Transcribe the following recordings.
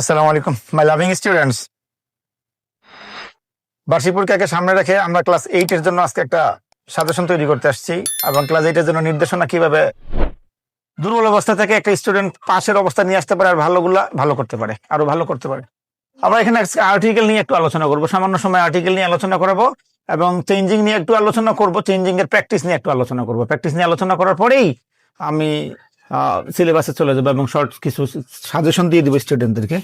আসসালামু আলাইকুম my loving students বার্ষিক পরীক্ষাকে সামনে রেখে আমরা ক্লাস এইট এর জন্য আজকে একটা সাজেশন তৈরি করতে আসছি এবং ক্লাস এইট এর জন্য নির্দেশনা কীভাবে দুর্বল অবস্থা থেকে একটা স্টুডেন্ট পাশের অবস্থা নিয়ে আসতে পারে আর ভালোগুলা ভালো করতে পারে, আরও ভালো করতে পারে। আমরা এখানে আর্টিকেল নিয়ে একটু আলোচনা করব। সামান্য সময় আর্টিকেল নিয়ে আলোচনা করব এবং চেঞ্জিং নিয়ে একটু আলোচনা করব চেঞ্জিং এর প্র্যাকটিস নিয়ে একটু আলোচনা করব। প্র্যাকটিস নিয়ে আলোচনা করার পরেই আমি সিলেবাসে চলে যাব এবং শর্ট কিছু সাজেশন দিয়ে দিব স্টুডেন্টদেরকে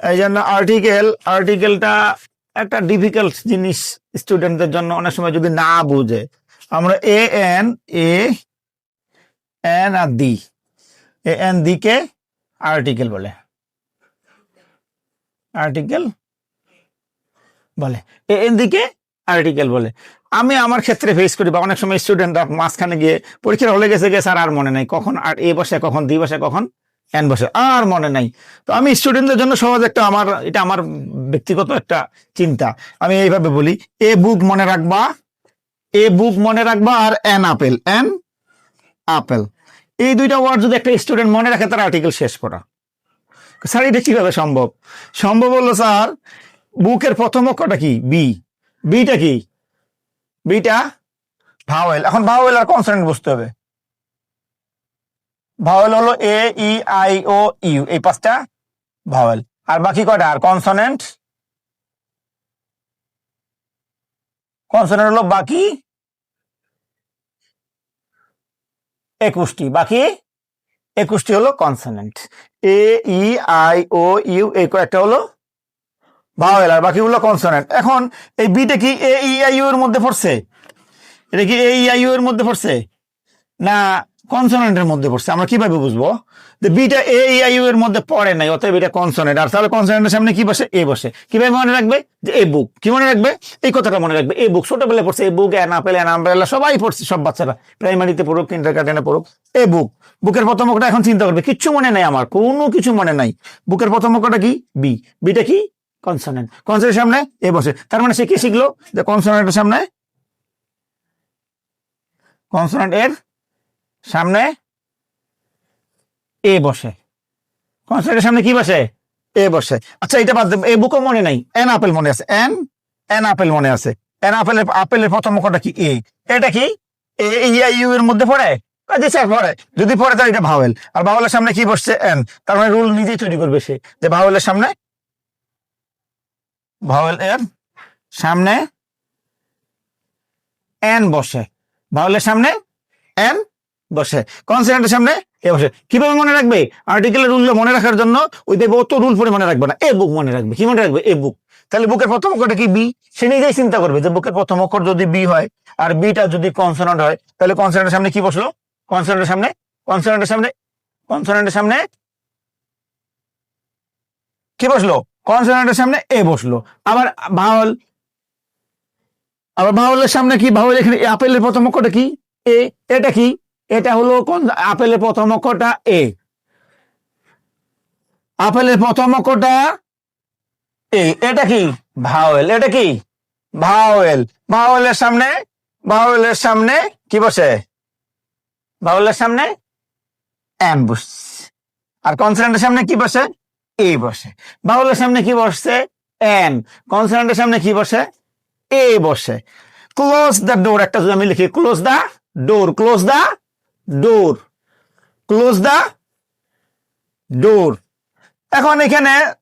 এই জন্য আর্টিকেল আর্টিকেলটা একটা ডিফিকাল্ট জিনিস স্টুডেন্টদের জন্য অনেক সময় যদি না বুঝে। আমরা এ এন এ এন আর দি এ এন দি কে আর্টিকেল বলে। আর্টিকেল বলে। এ এন দি কে আর্টিকেল বলে। আমি আমার ক্ষেত্রে ফেস করি বা অনেক সময় স্টুডেন্টরা মাঝখানে গিয়ে পরীক্ষার হলে গেছে গেছে আর আর মনে নাই। কখন আর এ বসে, কখন দুই বসে, কখন এন বসে, আর মনে নাই। তো আমি স্টুডেন্টদের জন্য সহজ একটা আমার, এটা আমার ব্যক্তিগত একটা চিন্তা। আমি এইভাবে বলি, এ বুক মনে রাখবা, এ বুক মনে রাখবা আর এন আপেল এন আপেল এই দুইটা ওয়ার্ড যদি একটা স্টুডেন্ট মনে রাখে, তার আর্টিকেল শেষ করা। স্যার, এটা কীভাবে সম্ভব? সম্ভব হলো, স্যার বুকের প্রথম অক্ষরটা কি? বি বিটা কি? বিটা ভাওয়েল। এখন ভাওয়েল আর কনসোনেন্ট বুঝতে হবে। ভাওয়েল হলো এ ই আই ও ইউ এই পাঁচটা ভাওয়েল। আর বাকি কয়টা? আর কনসোনেন্ট কনসোনেন্ট হলো বাকি একুশটি। বাকি একুশটি হলো consonant A E I O U এই কয়েকটা হলো ভাওয়েল আর বাকিগুলো কনসোনেন্ট এখন এই বিটা কি এ ই আই ইউ এর মধ্যে পড়ছে? এটা কি এ ই আই ইউ এর মধ্যে পড়ছে? না কনসোনেন্টের মধ্যে পড়ছে। আমরা কীভাবে বুঝব? যে বিটা এ ই আই ইউ এর মধ্যে পড়ে নাই, অতএব এটা কনসোনেন্ট আর তাহলে কনসোনেন্টের সামনে কি বসে? এ বসে। কীভাবে মনে রাখবে? যে এ বুক কি মনে রাখবে? এই কথাটা মনে রাখবে। এ বুক ছোটবেলায় পড়ছে এই book an apple an umbrella সবাই পড়ছে, সব বাচ্চারা। প্রাইমারিতে পড়ুক কিন্ডার গার্ডেনে পড়ুক এ বুক বুকের প্রথম অঙ্কটা এখন চিন্তা করবে। কিচ্ছু মনে নাই আমার। কোনো কিছু মনে নাই। বুকের প্রথম অঙ্কটা কি? বি বিটা কি? কনসোনেন্ট। কনসোনেন্টের সামনে এ বসে। তার মানে সে কি শিখলো? যে কনসোনেন্টের সামনে কনসোনেন্ট এর সামনে এ বসে। কনসোনেন্টের সামনে কি বসে? এ বসে। আচ্ছা এটা বাদ এ বুকও মনে নাই। এন আপেল মনে আছে। এন এন আপেল মনে আছে। এন আপেলের আপেলের প্রথম অক্ষরটা কি এ? এটা কি? এ ইয়া ইউ এর মধ্যে পড়ে? পড়ে। যদি পড়ে তাহলে এটা ভাওয়েল। আর ভাওয়েলের সামনে কি বসছে? এন। তার মানে রুল নিজেই তৈরি করবে সে। যে ভাওয়েলের সামনে ভাওয়েল এর সামনে এন বসে। ভাওয়েলের সামনে এন বসে। কনসোনেন্টের সামনে এ বসে। কীভাবে মনে রাখবে? আর্টিকেলের রুল মনে রাখার জন্য ওই দেখবে অত রুল পরে মনে রাখবে না। এ বুক মনে রাখবে। কি মনে রাখবে? এ বুক তাহলে বুকের প্রথম অক্ষরটা কি বি সে নিজেই চিন্তা করবে যে বুকের প্রথম অক্ষর যদি বি হয় আর বিটা যদি কনসোনেন্ট হয়, তাহলে কনসোনেন্টের সামনে কি বসল? কনসোনেন্টের সামনে কনসোনেন্টের সামনে কনসোনেন্টের সামনে কি বসল? কনসোনেন্টের সামনে এ বসল। আবার ভাওয়াল আবার ভাওয়ালের সামনে কি? ভাওয়াল এখানে আপেলের প্রথম অক্ষরটা কি? এ, এটা কি? এটা হলো কোন, আপেলের প্রথম অক্ষরটা এ। আপেলের প্রথম অক্ষরটা এ। এটা কি? ভাওয়েল। এটা কি? ভাওয়েল। ভাওয়েলের সামনে ভাওয়েলের সামনে কি বসে? ভাওয়েলের সামনে এম বসছে। আর কনসোনেন্টের সামনে কি বসে? এ বসে। ভাওয়েলের সামনে কি বসছে? এন। কনসোনেন্টের সামনে কি বসে? এ বসে। Close the door. একটা আমি লিখি, close the door. Close the door. Close the door. এখন এখানে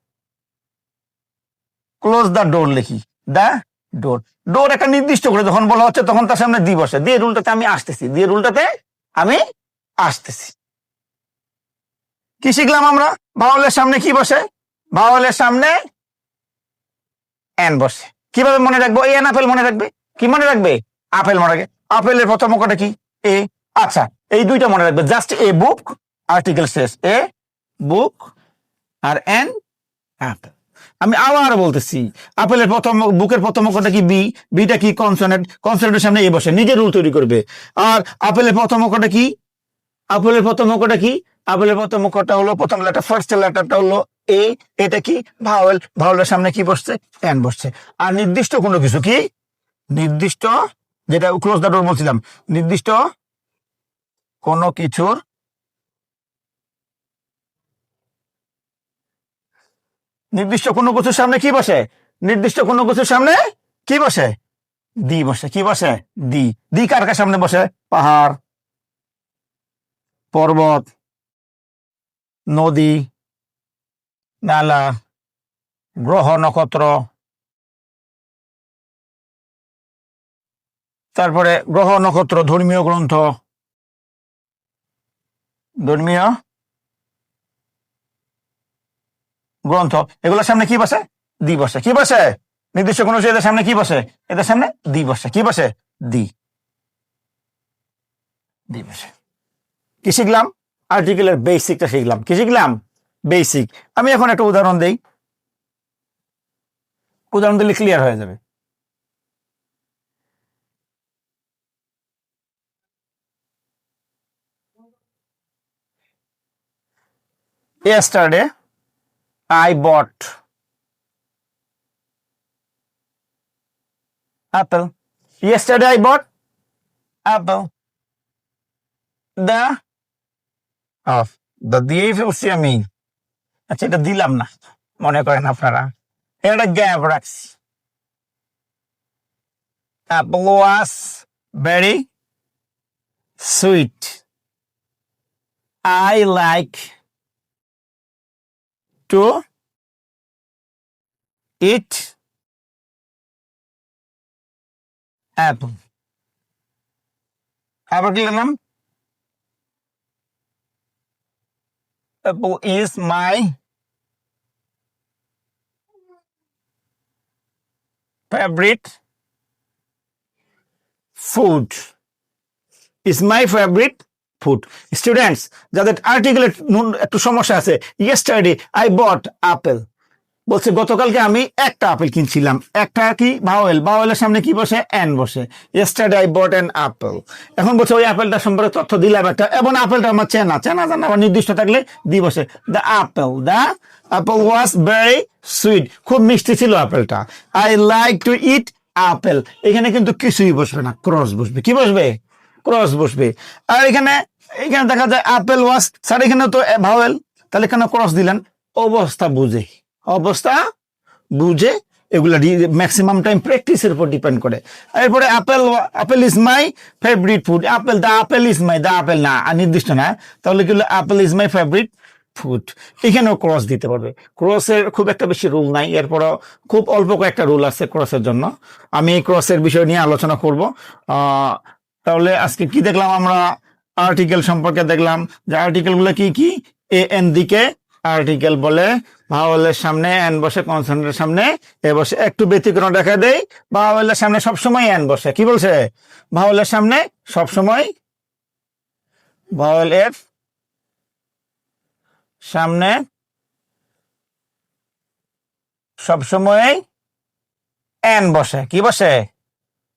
ক্লোজ দ্য ডোর লিখি। The door. ডোর একটা নির্দিষ্ট করে যখন বলা হচ্ছে, তখন তার সামনে দি বসে। দিয়ে রুলটাতে আমি আসতেছি। দিয়ে রুলটাতে আমি আসতেছি। কি শিখলাম আমরা? ভাওয়ালের সামনে কি বসে? ভাওয়ালের সামনে এন বসে। কীভাবে মনে রাখব? এন আপেল মনে রাখবে? কি মনে রাখবে? আপেল মনে রাখবে। আপেলের প্রথম অঙ্কটা কি? এ আচ্ছা এই দুইটা মনে রাখবে। জাস্ট এ বুক আর্টিকেল শেষ। এ বুক আর এন আপেল আমি আবার বলতেছি, আপেলের প্রথম বুকের প্রথম অক্ষরটা কি বি বিটা কি কনসোনেন্ট কনসোনেন্টের সামনে এ বসে। নিজের রুল তৈরি করবে। আর আপেলের প্রথম অক্ষরটা কি? আপেলের প্রথম অক্ষরটা কি? আপেলের প্রথম অক্ষরটা হলো, প্রথম লেটার ফার্স্ট লেটারটা হলো এ এটা কি? ভাওয়েল। ভাওয়েলের সামনে কি বসছে? এন বসছে। আর নির্দিষ্ট কোনো কিছু কি? নির্দিষ্ট, যেটা ক্লোজ দ্য বলছিলাম, নির্দিষ্ট কোনো কিছুর নির্দিষ্ট কোনো কিছুর সামনে কি বসে? নির্দিষ্ট কোনো কিছুর সামনে কি বসে? দি বসে। কি বসে? দি। দি কার সামনে বসে? পাহাড়, পর্বত নদী, নালা, গ্রহ নক্ষত্র, তারপরে গ্রহ নক্ষত্র, ধর্মীয় গ্রন্থ ধর্মীয় গ্রন্থ। এগুলোর সামনে কি বসে? দি বসে। কি বসে? নির্দিষ্ট কোনো এদের সামনে কি বসে? এদের সামনে দি বসে। কি বসে? দি দি বসে। কি শিখলাম? আর্টিকেলের বেসিকটা শিখলাম। কি শিখলাম? বেসিক আমি এখন একটা উদাহরণ দেই। উদাহরণ দিলে ক্লিয়ার হয়ে যাবে। Yesterday, I bought apple. Yesterday, I bought apple. দিয়েই ফেলছি আমি আচ্ছা এটা দিলাম না, মনে করেন আপনারা এটা গ্যাপ রাখছি apple was very sweet. I like to eat apple. আবার কি লিখলাম apple is my favorite food. Is my favorite food students যাদের আর্টিকেলের একটু সমস্যা আছে ইয়েস্টারডে আই বট আপেল বলছে, গতকালকে আমি একটা আপেল কিনছিলাম। একটা কি? ভাওয়েল ভাওয়েলের সামনে কি বসে? অ্যান বসে। Yesterday I bought an apple এখন বলছে, ওই আপেলটা সম্পর্কে তথ্য দিলাম একটা। এবং আপেলটা আমার চেনা। চেনা জানা আবার নির্দিষ্ট থাকলে দি বসে। The apple the apple was very sweet খুব মিষ্টি ছিল আপেলটা। I like to eat apple এখানে কিন্তু কিছুই বসবে না। ক্রস বসবে। কি বসবে? ক্রস বসবে। আর এখানে এখানে দেখা যায় আপেল ওয়াশ স্যার এখানে তো ভাওয়েল তাহলে এখানে ক্রস দিলেন? অবস্থা বুঝে। অবস্থা বুঝে এগুলা ম্যাক্সিমাম টাইম প্র্যাকটিসের উপর ডিপেন্ড করে। এরপরে apple apple is my favourite food apple the apple is my the apple না নির্দিষ্ট না। তাহলে কি apple is my favourite food এখানেও ক্রস দিতে পারবে। ক্রসের খুব একটা বেশি রুল নাই। এরপরও খুব অল্প কয়েকটা রুল আছে ক্রসের জন্য। আমি এই ক্রসের বিষয় নিয়ে আলোচনা করব। তাহলে আজকে কি দেখলাম আমরা? আর্টিকেল সম্পর্কে দেখলাম। যে আর্টিকেলগুলো কি কি? এ এন দিকে আর্টিকেল বলে ভাওয়েলের সামনে এন বসে কনসোনেন্টের সামনে এ বসে। একটু ব্যতিক্রম দেখা দেয় ভাওয়েলের সামনে সবসময় এন বসে। কি বলছে? ভাওয়েলের সামনে সবসময় ভাওয়েল এর সামনে সবসময় এন বসে। কি বসে?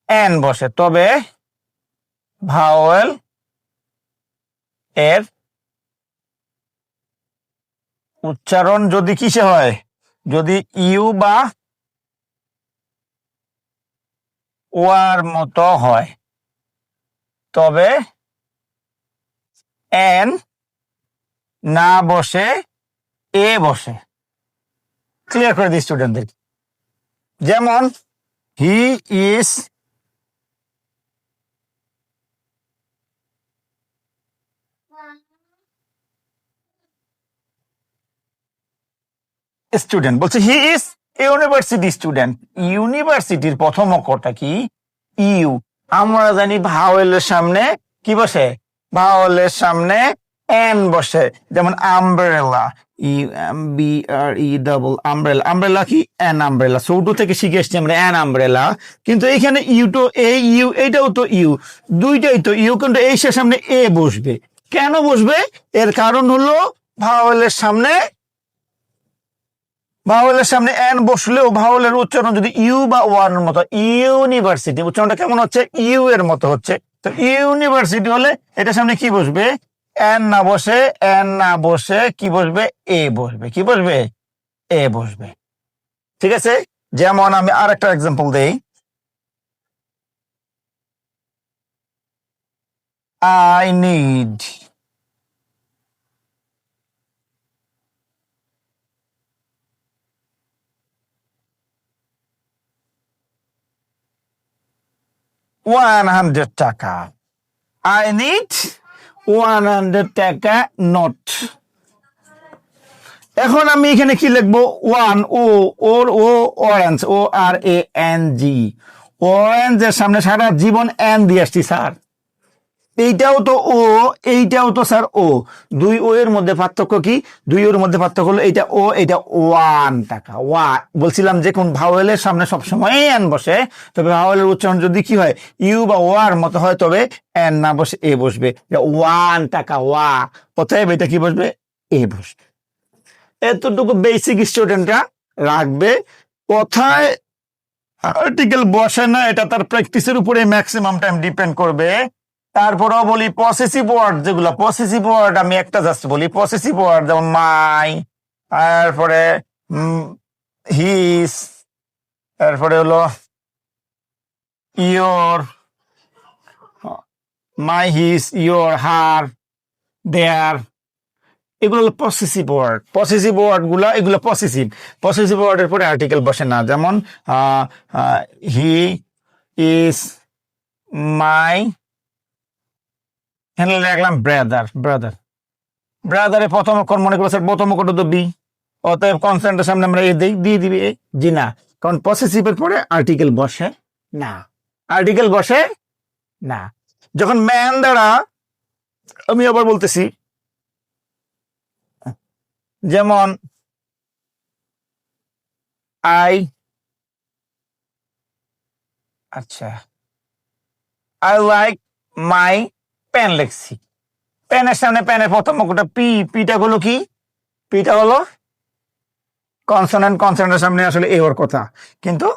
এন বসে। তবে ভাওয়েল এর উচ্চারণ যদি কিসে হয়? যদি ইউ বা ওয়ার মতো হয়। তবে এন না বসে, এ বসে। ক্লিয়ার করে দিই স্টুডেন্টদের যেমন, হি ইজ স্টুডেন্ট বলছে হি ইজ ইউনিভার্সিটি স্টুডেন্ট ইউনিভার্সিটির প্রথম অক্ষরটা কি? ইউ আমরা জানি ভাওয়েলের সামনে কি বসে? ভাওয়েলের সামনে এন বসে। যেমন umbrella B R E double কি? এন থেকে শিখে আমরা এন কিন্তু এখানে এই ইউ তো ইউ দুইটাই তো ইউ কিন্তু সামনে এ বসবে। কেন বসবে? এর কারণ হলো ভাওয়েলের সামনে ভাওয়েলের সামনে এন বসলেও ভাওয়েলের উচ্চারণ যদি ইউ বা ওয়ান মতো ইউনিভার্সিটি উচ্চারণটা কেমন হচ্ছে? ইউ এর মতো হচ্ছে। তো ইউনিভার্সিটি হলে এটার সামনে কি বসবে? এন না বসে এন না বসে, কি বসবে? এ বসবে। কি বসবে? এ বসবে। ঠিক আছে? যেমন আমি আর একটা এক্সাম্পল দেই। আই নিড ওয়ান হান্ড্রেড টাকা আই নিড ওয়ান হান্ড্রেড টাকা নোট এখন আমি এখানে কি লিখব? One O or O orange O R A N G অরেঞ্জের সামনে সারা জীবন এন দিয়ে আসছি, স্যার। এইটাও তো ও, এইটাও তো স্যার ও। দুই ও এর মধ্যে পার্থক্য কি? দুই ওর মধ্যে পার্থক্য হলো এইটা ও এটা ওয়ান টাকা। ওয়া, বলছিলাম যে কোন ভাওয়েলের সামনে সবসময় এন বসে, তবে ভাওয়েলের উচ্চারণ যদি কি হয়, ইউ বা ওয়ার মতো হয়, তবে এন না বসে, এ বসবে। ওয়ান টাকা, ওয়া। অতএব এটা কি বসবে? এ বসবে। এতটুকু বেসিক স্টুডেন্টরা রাখবে। কোথায় আর্টিকেল বসে না, এটা তার প্র্যাকটিসের উপরে ম্যাক্সিমাম টাইম ডিপেন্ড করবে। তারপরেও বলি পসেসিভ ওয়ার্ড যেগুলো পসেসিভ ওয়ার্ড আমি একটা জাস্ট বলি পসেসিভ ওয়ার্ড যেমন মাই তারপরে হিস তারপরে হলো ইয়োর মাই হিস ইয়োর হার দেয়ার এগুলো পসেসিভ ওয়ার্ড পসেসিভ ওয়ার্ডগুলা, এগুলো পসেসিভ পসেসিভ ওয়ার্ডের পরে আর্টিকেল বসে না, যেমন হি ইজ মাই এখানে লিখলাম ব্রাদার ব্রাদার ব্রাদারের প্রথম অক্ষর মনে স্যার প্রথম অক্ষর তো বি অতএব কনসেন্টের সামনে আমরা এ দিই, দিয়ে দিবি জি না। কারণ পসেসিভের পরে আর্টিকেল বসে না। আর্টিকেল বসে না। যখন ম্যান দ্বারা, আমি আবার বলতেছি, যেমন আই আচ্ছা আই লাইক মাই পেন লেখছি। পেনের সামনে পেনের প্রথম অক্ষরটা পি পিটা হলো কি? পিটা হলো কনসোনেন্ট কনসোনেন্টের সামনে আসলে এ ওর কথা। কিন্তু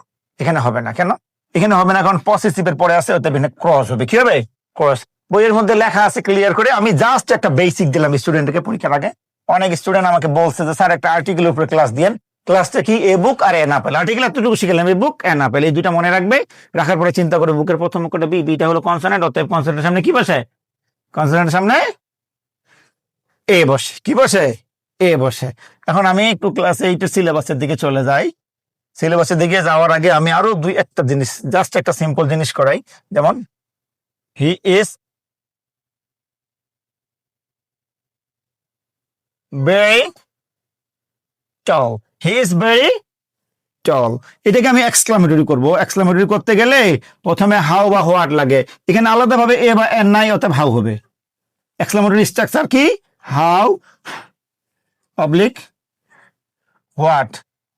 এখানে হবে না। কেন? এখানে হবে না, কারণ পসেসিভের পরে আছে ওতে ক্রস হবে। কি হবে? ক্রস বইয়ের মধ্যে লেখা আছে ক্লিয়ার করে। আমি জাস্ট একটা বেসিক দিলাম স্টুডেন্টকে পরীক্ষার আগে। অনেক স্টুডেন্ট আমাকে বলছে যে, স্যার, একটা আর্টিকেলের উপরে ক্লাস দিয়েন। ক্লাসটা কি? এ বুক আর এন আপেল আর্টিকেল এতটুকু শিখলাম এ বুক এন আপেল এই দুইটা মনে রাখবে। রাখার পরে চিন্তা করে বুকের প্রথম অক্ষরটা বি বিটা হলো কনসোনেন্ট অতএব কনসোনেন্টের সামনে কি বসে কনসোনেন্টের সামনে? এ বসে, কি বসে? এ বসে। এখন আমি একটু ক্লাস এইটের সিলেবাসের দিকে চলে যাই। সিলেবাসের দিকে যাওয়ার আগে আমি আরও দুই একটা জিনিস জাস্ট একটা সিম্পল জিনিস করাই। যেমন he is very tall. He is very tall. এটাকে আমি এক্সক্লামেটরি করব। এক্সক্লামেটরি করতে গেলে প্রথমে হাউ বা হোয়াট লাগে। এখানে আলাদাভাবে এ বা এন নাই, অতএব হাউ হবে। এক্সক্লামেটরি স্ট্রাকচার কি? How public what.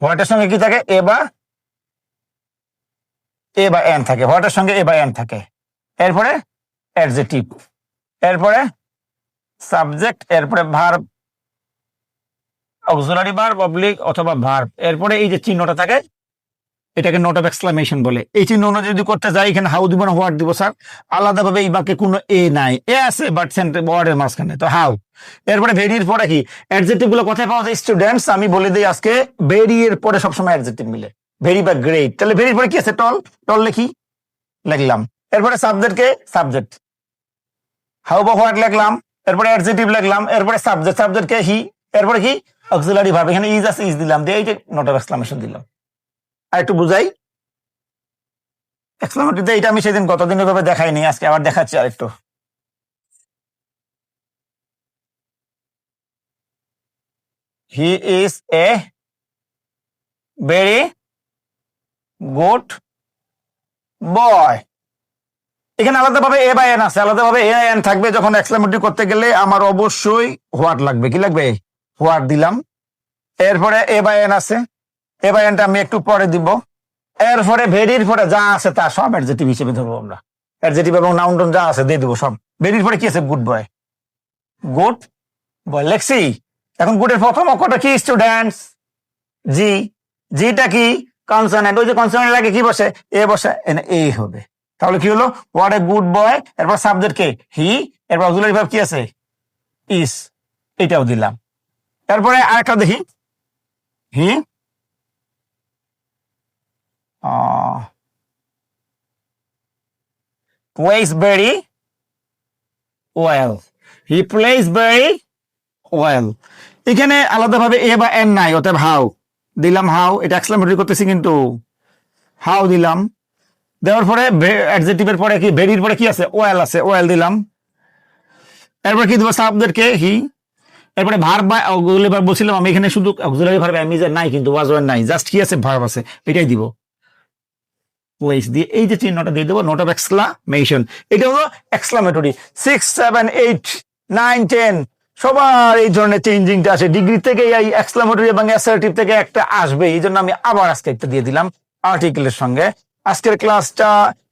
হোয়াটের সঙ্গে কি থাকে? এ বা এ বা এন থাকে। হোয়াটের সঙ্গে এ বা এন থাকে। এরপরে অ্যাডজেটিভ এরপরে সাবজেক্ট এরপরে ভার্ব অক্সিলারি ভার্ব পাবলিক অথবা ভার্ব এরপরে এই যে চিহ্নটা থাকে, এটাকে নোট অফ এক্সক্লামেশন বলে। এই চিহ্ন যদি করতে যাই, এখানে হাউ দিব না হোয়াট দিব স্যার আলাদাভাবে এই বাক্যে কোনো এ নাই। এ আছে বাট ওয়ার্ডের মাঝখানে। তো হাউ এরপরে ভেরির পরে কি? অ্যাডজেক্টিভগুলো কোথায় পাওয়া যায় স্টুডেন্টস আমি বলে দিই আজকে ভেরি এর পরে সবসময় অ্যাডজেক্টিভ মিলে। ভেরি বা গ্রেট তাহলে ভেরির পরে কি আছে? টল টল লিখি। লিখলাম। এরপরে সাবজেক্টকে সাবজেক্ট হাউ বা হোয়াট লিখলাম। এরপরে অ্যাডজেক্টিভ লিখলাম। এরপরে সাবজেক্ট সাবজেক্টকে হি এরপরে কি? অক্সিলারি ভার্ব, এখানে ইজ আছে ইজ দিলাম, দিয়ে এইটা নোট অফ এক্সক্লামেশন দিলাম। আর একটু বুঝাই। এক্সক্লামেটরিতে এটা আমি সেদিন গতদিন এভাবে দেখাইনি, আজকে আবার দেখাচ্ছি আরেকটু। He is a very good boy এখানে আলাদাভাবে এ বা এন আছে, আলাদাভাবে এ এন থাকবে, যখন এক্সক্লামেটরি করতে গেলে আমার অবশ্যই হোয়াট লাগবে, কি লাগবে? হোয়াট দিলাম। এরপরে এ বা এন আছে। এ বা এনটা আমি একটু পরে দিব। এরপরে ভেরির পরে যা আছে তা সব অ্যাডজেটিভ হিসেবে ধরবো আমরা। অ্যাডজেটিভ এবং নাউন্টন যা আছে দিয়ে দেবো সব। ভেরির পরে কি আছে? গুড বয় গুড বয় লেখছি এখন গুডের প্রথম অক্ষরটা কি স্টুডেন্টস জি জিটা কি? কনসোনেন্ট ওই যে কনসোনেন্ট লাগে কি বসে? এ বসে। এনে এ হবে। তাহলে কি হলো? হোয়াট এ গুড বয় এরপর সাবজেক্ট কে? হি এরপর কি আছে? ইস এটাও দিলাম। তারপরে আরেকটা দেখি। হি? plays very well. হি plays very well. এখানে আলাদাভাবে এ বা এন নাই, অতএব হাউ দিলাম হাউ এটা এক্সক্লামেটরি করতেছি কিন্তু হাউ দিলাম। দেওয়ার পরে অ্যাডজেক্টিভের পরে কি ভেরির পরে কি আছে? ওয়েল আছে ওয়েল দিলাম। এরপর কি দেবো? সাবদেরকে হি এরপরে ভার বা অক্সিলারি ভার্ব বলছিলাম আমি এখানে শুধু অক্সিলারি ভার্ব অ্যামিজের নাই, কিন্তু ওয়াজ ওয়ার নাই জাস্ট কি আছে ভার্ব আছে, এটাই দিব। ওয়েস দিয়ে এই যে চিহ্নটা দিয়ে দেবো নোট অফ এক্সক্লামেশন এটা হলো exclamatory six seven eight nine ten সবার এই ধরনের চেঞ্জিংটা আসে। ডিগ্রি থেকে এই এক্সক্লামেটরি এবং অ্যাসার্টিভ থেকে একটা আসবে, এই জন্য আমি আবার আজকে একটা দিয়ে দিলাম আর্টিকেলের সঙ্গে। আজকের ক্লাসটা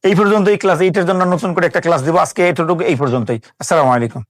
এই পর্যন্তই ক্লাস এইটার জন্য নতুন করে একটা ক্লাস দিব, আজকে এতটুকু এই পর্যন্তই। আসসালামু আলাইকুম।